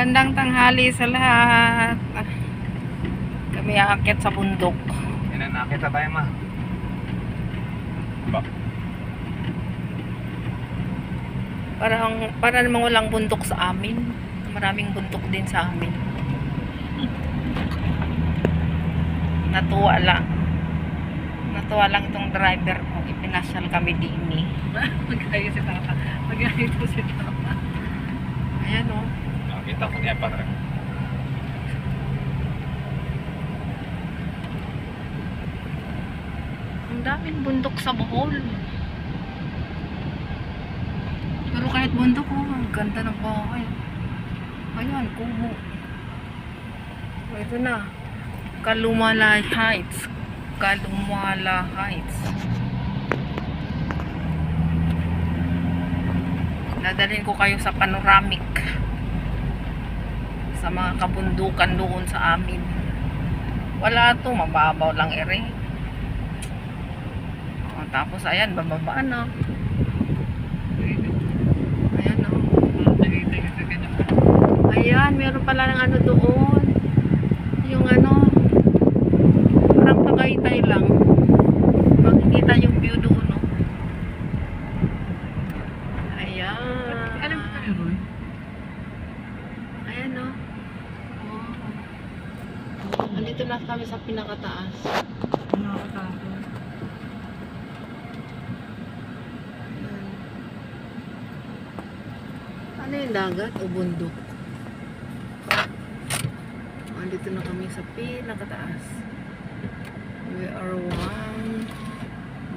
Magandang tanghali sa lahat. Kami aakyat sa bundok. Yan na, nakita tayo ma. Ba? Parang, para namang walang bundok sa amin. Maraming bundok din sa amin. Natuwa lang. Natuwa lang itong driver ko. Ipinasyal kami din eh. Magkaya si Papa. Magkaya ito si Papa. Ayan o. Nakita ko niya para. Daming bundok sa Bohol. Pero kahit bundok, oh, ang ganda ng bahay. Ayan, kubo. Oh, ito na. Kalumala Heights. Kalumala Heights. Dadalhin ko kayo sa panoramic. Sa mga kabundukan doon sa amin. Wala to, mababaw lang ere. Oh, tapos ayan, bababa na. Ayan oh. Sa ganun. Ayan, meron pala ng ano doon. Yung ano, parang Tagaytay lang. Makikita yung view doon, no? Ayan. Alam Roy? Ayan, no? Oh. Andito na kami sa pinakataas. Nakakatakot. Ayan. Ano yung dagat o bundok? Andito na kami sa pinakataas. We are one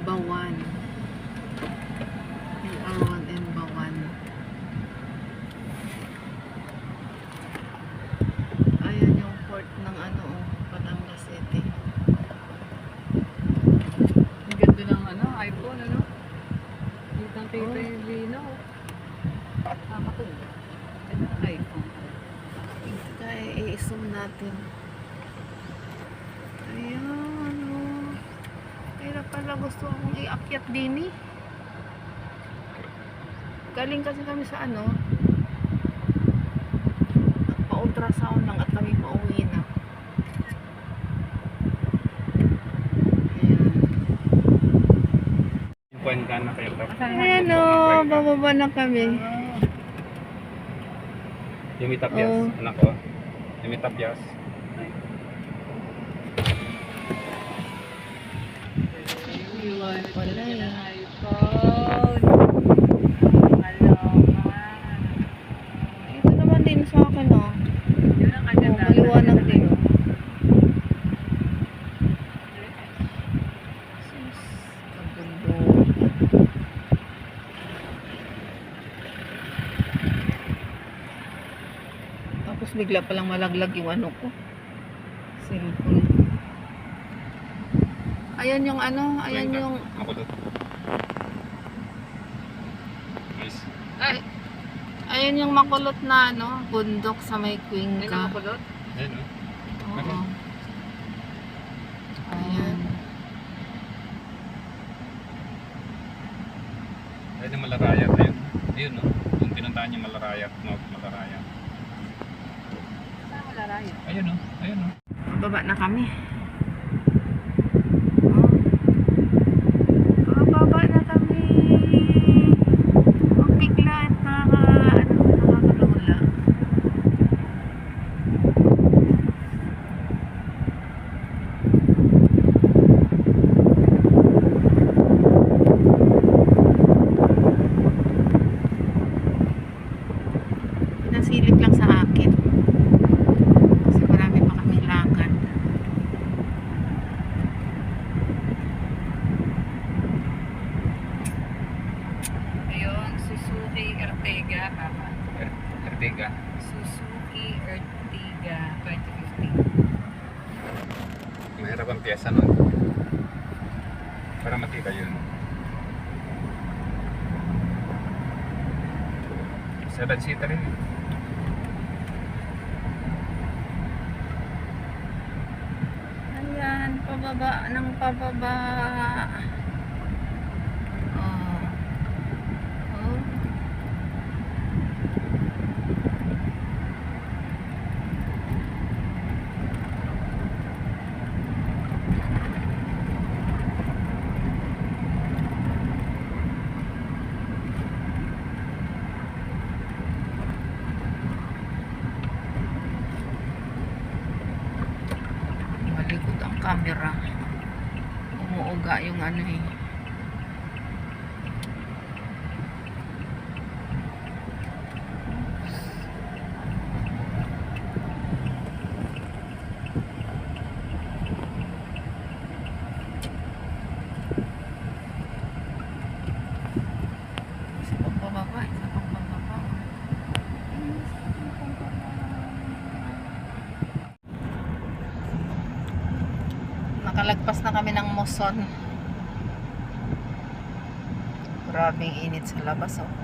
Bawan. We are one in Bawan. Ayan yung port ng ano, oh, Batangas City. Ang ganda ng ano, iPhone, ano? Kitang kita Oh. yung linaw. Tama to. Ganda ng iPhone. Kaya i-zoom natin. Ayan, oh. Kaya pala gusto akong iakyat din eh. Galing kasi kami sa ano, pa-ultrasound lang at kami pauwi na. Ka na kayo. Ayan o, bababa na kami. Yung may tapyas, Oh. anak ko. Yung may tapyas. Iwan Wala ng eh. iPhone. Malama. Ito naman din sa akin oh. Yun ang Oh, kaganda. maliwanag din oh. Sus, kabundok. Tapos bigla palang malaglag yung ano ko. Cellphone. Ayan yung ano, ayan yung Makulot. Nice. ay, ayan yung makulot na ano, bundok sa may Cuenca. na makulot? Ayun o. Oo. Ayan. Ayun yung malarayat. Ayun. Ayun o. Yung pinuntahan niya malarayat. No, malarayat. Ayun o. Ayun o. Baba na kami. Oh. Bababa na kami. Ang bigla at nakaka, ano, nakakalula. Pinasilip lang sa akin. Kasi marami pa kami lakad. Ayun, Suzuki Ertiga, tama. Er- Ertiga. Suzuki Ertiga 2015. Mahirap ang piyesa nun. Para makita yun. Seven seater yun. Ayan, pababa ng pababa. Oh. Oh. Camera. Umuuga yung ano eh. Nakalagpas na kami ng Moson. Grabing init sa labas oh.